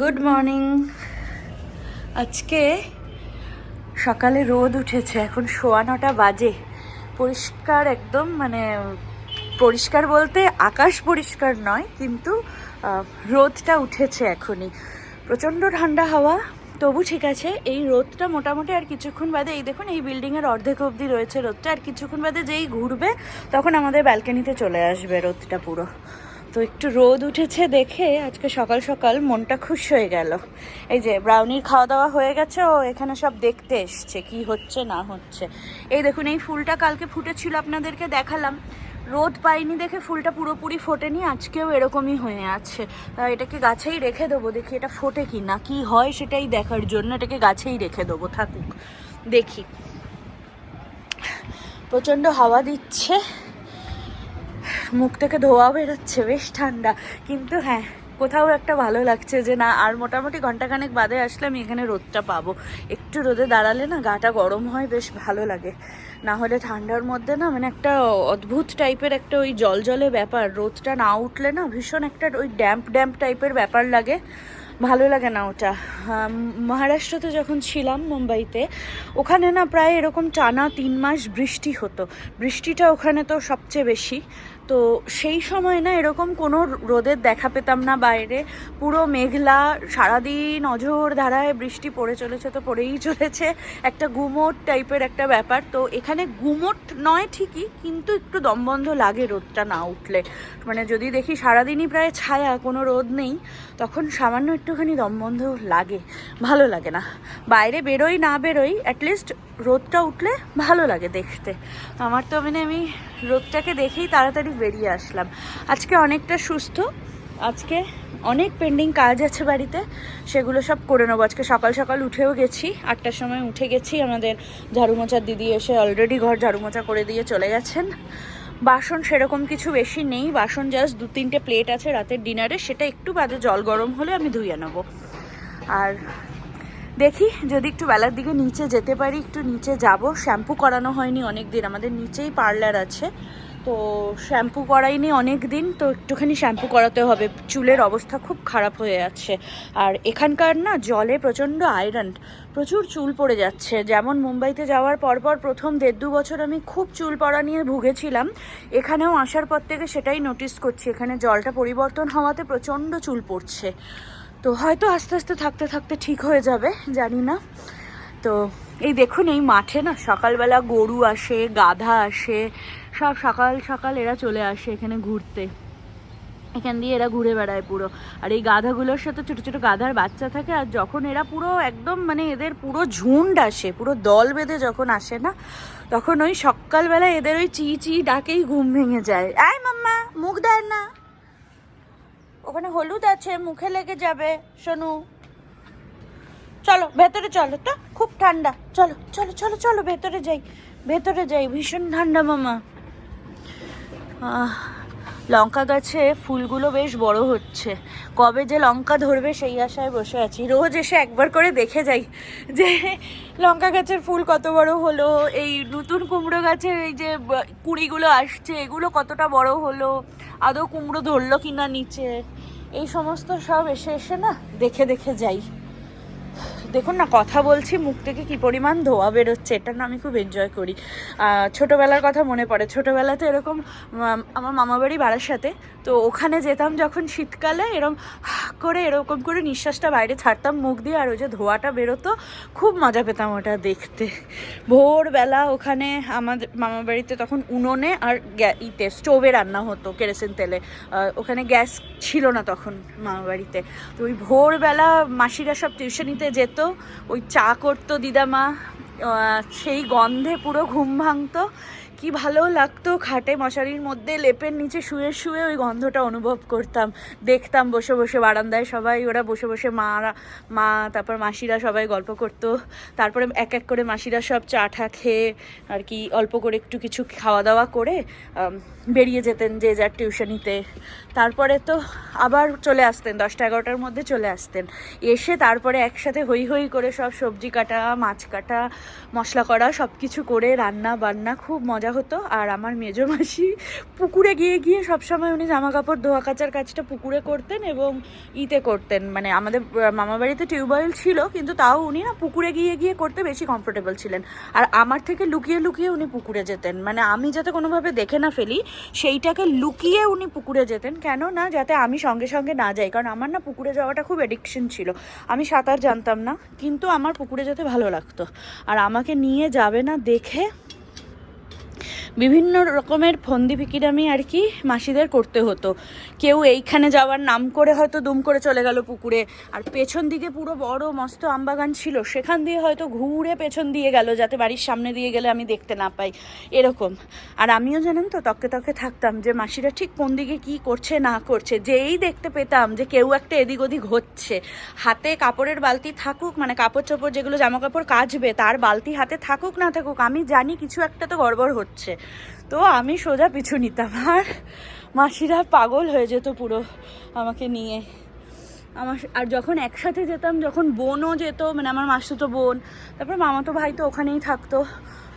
Good morning আজকে সকালে রোদ উঠেছে, এখন সোয়া নটা বাজে। পরিষ্কার একদম মানে পরিষ্কার বলতে আকাশ পরিষ্কার নয়, কিন্তু রোদটা উঠেছে এখনই। প্রচণ্ড ঠান্ডা হাওয়া, তবু ঠিক আছে, এই রোদটা মোটামুটি আর কিছুক্ষণ বাদে, এই দেখুন, এই বিল্ডিংয়ের অর্ধেক অবধি রয়েছে রোদটা, আর কিছুক্ষণ বাদে যেই ঘুরবে, তখন আমাদের ব্যালকনিতে চলে আসবে রোদটা পুরো। তো একটু রোদ উঠেছে দেখে আজকে সকাল সকাল মনটা খুশ হয়ে গেল। এই যে ব্রাউনির খাওয়া দাওয়া হয়ে গেছে, ও এখানে সব দেখতে এসছে, কি হচ্ছে, না হচ্ছে। এই দেখুন, এই ফুলটা কালকে ফুটেছিল আপনাদেরকে দেখালাম। রোদ পাইনি দেখে ফুলটা পুরোপুরি ফোটেনি, আজকেও এরকমই হয়ে আছে। তা এটাকে গাছেই রেখে দেবো, দেখি এটা ফোটে কি না কি হয় সেটাই দেখার জন্য এটাকে গাছেই রেখে দেবো, থাকুক। দেখি। প্রচণ্ড হাওয়া দিচ্ছে। মুখ থেকে ধোয়া বেরোচ্ছে, বেশ ঠান্ডা। কিন্তু হ্যাঁ কোথাও একটা ভালো লাগছে যে না, আর মোটামুটি ঘন্টাখানেক বাদে আসলে আমি এখানে রোদটা পাবো। একটু রোদে দাঁড়ালে না গাটা গরম হয়, বেশ ভালো লাগে। না হলে ঠান্ডার মধ্যে না মানে একটা অদ্ভুত টাইপের একটা ওই জল জলে ব্যাপার। রোদটা না উঠলে না ভীষণ একটা ওই ড্যাম্প ড্যাম্প টাইপের ব্যাপার লাগে। ভালো লাগে না ওটা। মহারাষ্ট্রতে যখন ছিলাম মুম্বাইতে, ওখানে না প্রায় এরকম টানা তিন মাস বৃষ্টি হতো। বৃষ্টিটা ওখানে তো সবচেয়ে বেশি। তো সেই সময় না এরকম কোনো রোদের দেখা পেতাম না বাইরে। পুরো মেঘলা, সারাদিন অঝোর ধারায় বৃষ্টি পড়ে চলেছে তো পড়েই চলেছে। একটা গুমোট টাইপের একটা ব্যাপার। তো এখানে গুমোট নয় ঠিকই, কিন্তু একটু দমবন্ধ লাগে রোদটা না উঠলে। মানে যদি দেখি সারাদিনই প্রায় ছায়া, কোনো রোদ নেই, তখন সামান্য একটুখানি দমবন্ধ লাগে। ভালো লাগে না। বাইরে বেরোই, না বেরোই অ্যাটলিস্ট রোদটা উঠলে ভালো লাগে দেখতে। আমার তো মানে আমি রোদটাকে দেখেই তাড়াতাড়ি বেরিয়ে আসলাম। আজকে অনেকটা সুস্থ, আজকে অনেক পেন্ডিং কাজ আছে বাড়িতে, সেগুলো সব করে নেব। আজকে সকাল সকাল উঠেও গেছি, আটটার সময় উঠে গেছি, আমাদের ঝাড়ু মোচার দিদি এসে অলরেডি ঘর ঝাড়ু মোচা করে দিয়ে চলে গেছেন। বাসন সেরকম কিছু বেশি নেই, বাসন জাস্ট দু তিনটে প্লেট আছে রাতের ডিনারে সেটা একটু বাদে জল গরম হলে আমি ধুয়ে নেব। আর দেখি, যদি একটু বেলার দিকে নিচে যেতে পারি, একটু নিচে যাব। শ্যাম্পু করানো হয়নি অনেক দিন আমাদের নিচেই পার্লার আছে। তো শ্যাম্পু করাইনি অনেক দিন তো একটুখানি শ্যাম্পু করাতে হবে। চুলের অবস্থা খুব খারাপ হয়ে যাচ্ছে। আর এখানকার না, জলে প্রচণ্ড আয়রন। প্রচুর চুল পড়ে যাচ্ছে। যেমন মুম্বাইতে যাওয়ার পরপর প্রথম দেড় দু বছর আমি খুব চুল পড়া নিয়ে ভুগেছিলাম। এখানেও আসার পর থেকে সেটাই নোটিস করছি। এখানে জলটা পরিবর্তন হওয়াতে প্রচণ্ড চুল পড়ছে। তো হয়তো আস্তে আস্তে থাকতে থাকতে ঠিক হয়ে যাবে, জানি না। তো এই দেখুন, এই মাঠে না সকালবেলা গরু আসে, গাধা আসে, সব সকাল সকাল এরা চলে আসে এখানে ঘুরতে। এখান দিয়ে এরা ঘুরে বেড়ায় পুরো। আর এই গাধাগুলোর সাথে ছোটো ছোটো গাধার বাচ্চা থাকে, আর যখন এরা পুরো একদম মানে এদের পুরো ঝুন্ড আসে, পুরো দল বেঁধে যখন আসে না, তখন ওই সকালবেলা এদের ওই চি চি ডাকেই ঘুম ভেঙে যায়। আয় মাম্মা, মুখ দেয় না। ওখানে হলুদ আছে মুখে লেগে যাবে শোনু চলো ভেতরে চলো তো খুব ঠান্ডা। চলো চলো চলো চলো ভেতরে যাই ভেতরে যাই ভীষণ ঠান্ডা মামা। আহ, লঙ্কা গাছে ফুলগুলো বেশ বড় হচ্ছে। কবে যে লঙ্কা ধরবে সেই আশায় বসে আছি। রোজ এসে একবার করে দেখে যাই যে লঙ্কা গাছের ফুল কত বড় হলো, এই নতুন কুমড়ো গাছের এই যে কুঁড়িগুলো আসছে, এগুলো কতটা বড় হলো, আদৌ কুমড়ো ধরলো কিনা নিচে, এই সমস্ত সব এসে এসে না দেখে দেখে যাই। দেখুন না, কথা বলছি, মুখ থেকে কি পরিমাণ ধোয়া বেরোচ্ছে, এটা না আমি খুব এনজয় করি। ছোটবেলার কথা মনে পড়ে, ছোটবেলাতে এরকম আমার মামা বাড়ি সাথে, তো ওখানে যেতাম যখন শীতকালে এরকম করে এরকম করে নিঃশ্বাসটা বাইরে ছাড়তাম, মুখ দিয়ে, আর ওই যে ধোয়াটা বেরোতো, খুব মজা পেতাম ওটা দেখতে। ভোরবেলা ওখানে আমাদের মামা বাড়িতে তখন উনোনে আর ইতে, স্টোভে রান্না হতো কেরোসিন তেলে। ওখানে গ্যাস ছিল না তখন মামা বাড়িতে তো ওই ভোরবেলা মাসিরা সব টিউশনিতে যেত ওই চা করতো দিদামা সেই গন্ধে পুরো ঘুম ভাঙতো। কি ভালো লাগতো, খাটে মশারির মধ্যে লেপের নিচে শুয়ে শুয়ে ওই গন্ধটা অনুভব করতাম। দেখতাম বসে বসে বারান্দায় সবাই, ওরা বসে বসে মারা, মা, তারপর মাসিরা সবাই গল্প করতো। তারপরে এক এক করে মাসিরা সব চা ঠা খেয়ে আর কি অল্প করে একটু কিছু খাওয়া দাওয়া করে বেরিয়ে যেতেন যে যার টিউশনিতে। তারপরে তো আবার চলে আসতেন, দশটা এগারোটার মধ্যে চলে আসতেন। এসে তারপরে একসাথে হই হই করে সব সবজি কাটা, মাছ কাটা, মশলা করা সব কিছু করে রান্না বান্না খুব মজা হতো আর আমার মেজো মাসি পুকুরে গিয়ে গিয়ে সবসময় উনি জামা কাপড় ধোয়া কাচার কাজটা পুকুরে করতেন এবং ইতে করতেন। মানে আমাদের মামা বাড়িতে টিউবওয়েল ছিল, কিন্তু তাও উনি না পুকুরে গিয়ে গিয়ে করতে বেশি কমফোর্টেবল ছিলেন। আর আমার থেকে লুকিয়ে লুকিয়ে উনি পুকুরে যেতেন। মানে আমি যাতে কোনোভাবে দেখে না ফেলি, সেইটাকে লুকিয়ে উনি পুকুরে যেতেন। কেন না, যাতে আমি সঙ্গে সঙ্গে না যাই, কারণ আমার না পুকুরে যাওয়াটা খুব এডিকশন ছিল। আমি সাঁতার জানতাম না, কিন্তু আমার পুকুরে যেতে ভালো লাগতো। আর আমাকে নিয়ে যাবে না দেখে বিভিন্ন রকমের ফন্দি ফিকিরামি আর কি মাসিদের করতে হতো। কেউ এইখানে যাওয়ার নাম করে হয়তো দুম করে চলে গেল পুকুরে, আর পেছন দিকে পুরো বড় মস্ত আমবাগান ছিল, সেখান দিয়ে হয়তো ঘুরে পেছন দিয়ে গেল যাতে বাড়ির সামনে দিয়ে গেলে আমি দেখতে না পাই, এরকম। আর আমিও জানেন তো, তকে তকে থাকতাম যে মাসিরা ঠিক কোন দিকে কি করছে, না করছে, যেই দেখতে পেতাম যে কেউ একটা এদিক ওদিক হচ্ছে। হাতে কাপড়ের বালতি থাকুক মানে কাপড় চোপড় যেগুলো জামা কাপড় কাচবে, তার বালতি হাতে থাকুক, না থাকুক, আমি জানি কিছু একটা তো গড়বড় হচ্ছে। তো আমি সোজা পিছু নিতাম। আর মাসিরা পাগল হয়ে যেত পুরো আমাকে নিয়ে। আমার আর যখন একসাথে যেতাম, যখন বোনও যেত মানে আমার মাসুতো বোন, তারপর মামাতো ভাই তো ওখানেই থাকতো।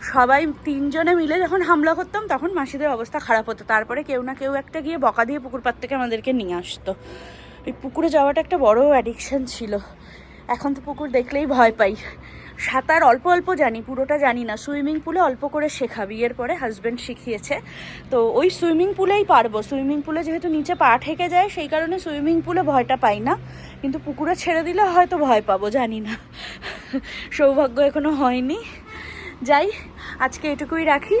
সবাই তিনজনে মিলে যখন হামলা করতাম, তখন মাসিদের অবস্থা খারাপ হতো। তারপরে কেউ না কেউ একটা গিয়ে বকা দিয়ে পুকুর পাড় থেকে আমাদেরকে নিয়ে আসতো। এই পুকুরে যাওয়াটা একটা বড় অ্যাডিকশান ছিল। এখন তো পুকুর দেখলেই ভয় পাই। সাঁতার অল্প অল্প জানি, পুরোটা জানি না। সুইমিং পুলে অল্প করে শেখা বিয়ের পরে হাজব্যান্ড শিখিয়েছে। তো ওই সুইমিং পুলেই পারব। সুইমিং পুলে যেহেতু নিচে পা ঠেকে যায়, সেই কারণে সুইমিং পুলে ভয়টা পাই না। কিন্তু পুকুরে ছেড়ে দিলে হয়তো ভয় পাবো, জানি না। সৌভাগ্য এখনও হয়নি। যাই, আজকে এটুকুই রাখি।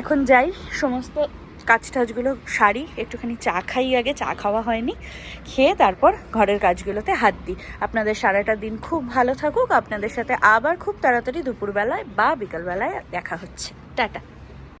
এখন যাই, সমস্ত কাজ টাজগুলো সারি, একটুখানি চা খাই আগে, চা খাওয়া হয়নি। খেয়ে তারপর ঘরের কাজগুলোতে হাত দিই। আপনাদের সারাটা দিন খুব ভালো থাকুক। আপনাদের সাথে আবার খুব তাড়াতাড়ি দুপুরবেলায় বা বিকালবেলায় দেখা হচ্ছে। টাটা।